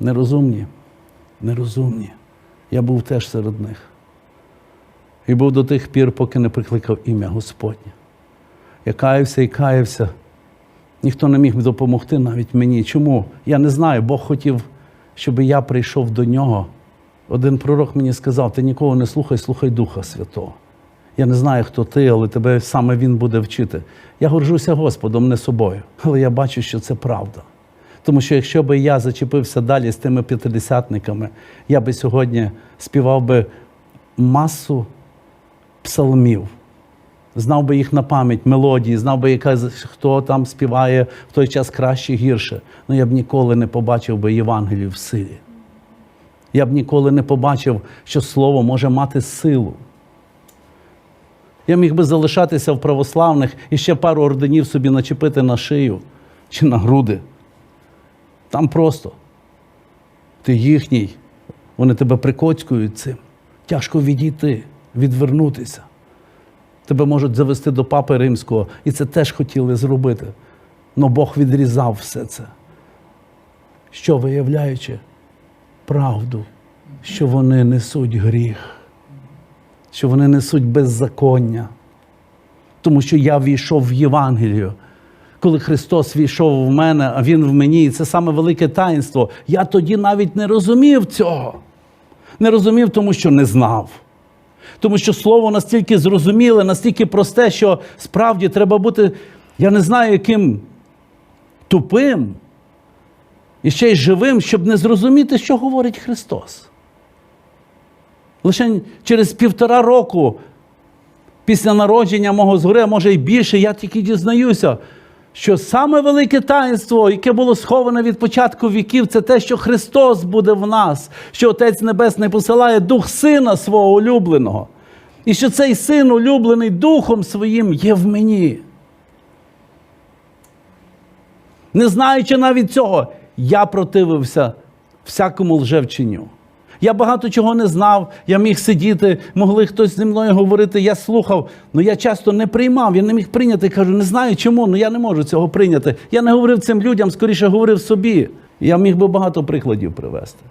Нерозумні, нерозумні. Я був теж серед них. І був до тих пір, поки не прикликав ім'я Господнє. Я каявся і каявся. Ніхто не міг допомогти навіть мені. Чому? Я не знаю. Бог хотів, щоб я прийшов до нього. Один пророк мені сказав: ти нікого не слухай, слухай Духа Святого. Я не знаю, хто ти, але тебе саме Він буде вчити. Я горжуся Господом, не собою. Але я бачу, що це правда. Тому що якщо би я зачепився далі з тими п'ятидесятниками, я би сьогодні співав би масу псалмів, знав би їх на пам'ять, мелодії, знав би, яка, хто там співає в той час краще, гірше. Ну я б ніколи не побачив би Євангелію в силі. Я б ніколи не побачив, що слово може мати силу. Я міг би залишатися в православних і ще пару орденів собі начепити на шию чи на груди. Там просто. Ти їхній, вони тебе прикоцькують цим. Тяжко відійти, відвернутися. Тебе можуть завести до папи римського, і це теж хотіли зробити. Но Бог відрізав все це. Що виявляючи правду, що вони несуть гріх, що вони несуть беззаконня. Тому що я війшов в Євангелію. Коли Христос війшов в мене, а Він в мені, і це саме велике таїнство. Я тоді навіть не розумів цього. Не розумів, тому що не знав. Тому що слово настільки зрозуміле, настільки просте, що справді треба бути, я не знаю, яким тупим і ще й живим, щоб не зрозуміти, що говорить Христос. Лише через півтора року після народження мого згори, а може й більше, я тільки дізнаюся, що саме велике таїнство, яке було сховане від початку віків, це те, що Христос буде в нас, що Отець Небесний посилає Дух Сина свого улюбленого. І що цей син, улюблений Духом своїм, є в мені. Не знаючи навіть цього, я противився всякому лжевченню. Я багато чого не знав, я міг сидіти, могли хтось зі мною говорити, я слухав, але я часто не приймав, я не міг прийняти. Кажу, не знаю чому, але я не можу цього прийняти. Я не говорив цим людям, скоріше говорив собі. Я міг би багато прикладів привести.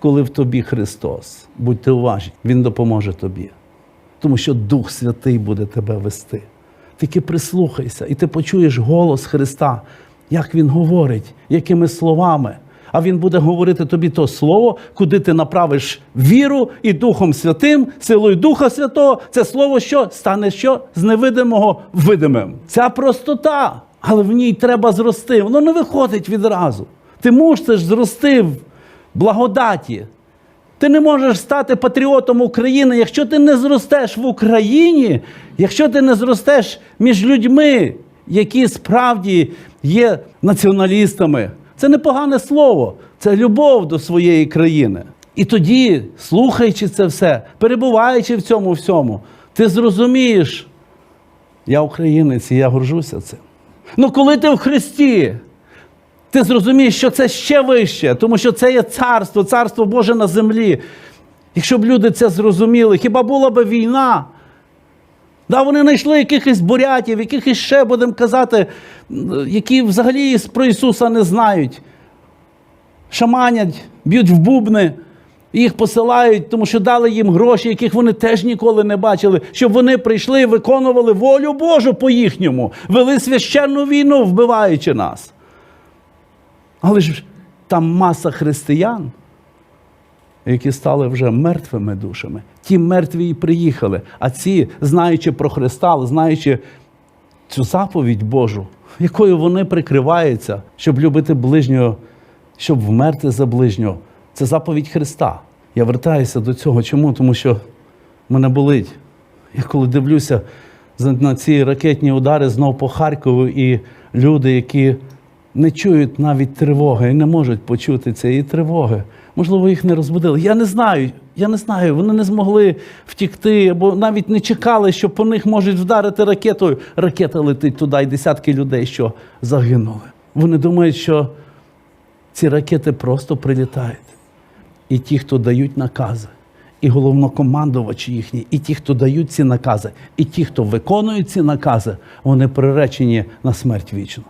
Коли в тобі Христос, будьте уважні, Він допоможе тобі. Тому що Дух Святий буде тебе вести. Тільки прислухайся, і ти почуєш голос Христа, як Він говорить, якими словами. А Він буде говорити тобі то слово, куди ти направиш віру і Духом Святим, силою Духа Святого. Це слово, що стане що? З невидимого видимим. Ця простота, але в ній треба зрости. Воно не виходить відразу. Ти мусиш зрости в благодаті. Ти не можеш стати патріотом України, якщо ти не зростеш в Україні, якщо ти не зростеш між людьми, які справді є націоналістами. Це не погане слово, це любов до своєї країни. І тоді, слухаючи це все, перебуваючи в цьому всьому, ти зрозумієш, я українець і я горжуся цим. Ну коли ти в Христі, ти зрозумієш, що це ще вище, тому що це є царство, царство Боже на землі. Якщо б люди це зрозуміли, хіба була б війна? Да, вони знайшли якихось бурятів, якихось ще, будемо казати, які взагалі про Ісуса не знають. Шаманять, б'ють в бубни, їх посилають, тому що дали їм гроші, яких вони теж ніколи не бачили, щоб вони прийшли і виконували волю Божу по їхньому, вели священну війну, вбиваючи нас. Але ж там маса християн, які стали вже мертвими душами. Ті мертві і приїхали. А ці, знаючи про Христа, знаючи цю заповідь Божу, якою вони прикриваються, щоб любити ближнього, щоб вмерти за ближнього. Це заповідь Христа. Я вертаюся до цього. Чому? Тому що мене болить. Я коли дивлюся на ці ракетні удари знов по Харкову, і люди, які не чують навіть тривоги і не можуть почути цієї тривоги. Можливо, їх не розбудили. Я не знаю. Я не знаю. Вони не змогли втікти, або навіть не чекали, що по них можуть вдарити ракетою. Ракета летить туди, і десятки людей, що загинули. Вони думають, що ці ракети просто прилітають. І ті, хто дають накази, і головнокомандувачі їхні, і ті, хто дають ці накази, і ті, хто виконують ці накази, вони приречені на смерть вічну.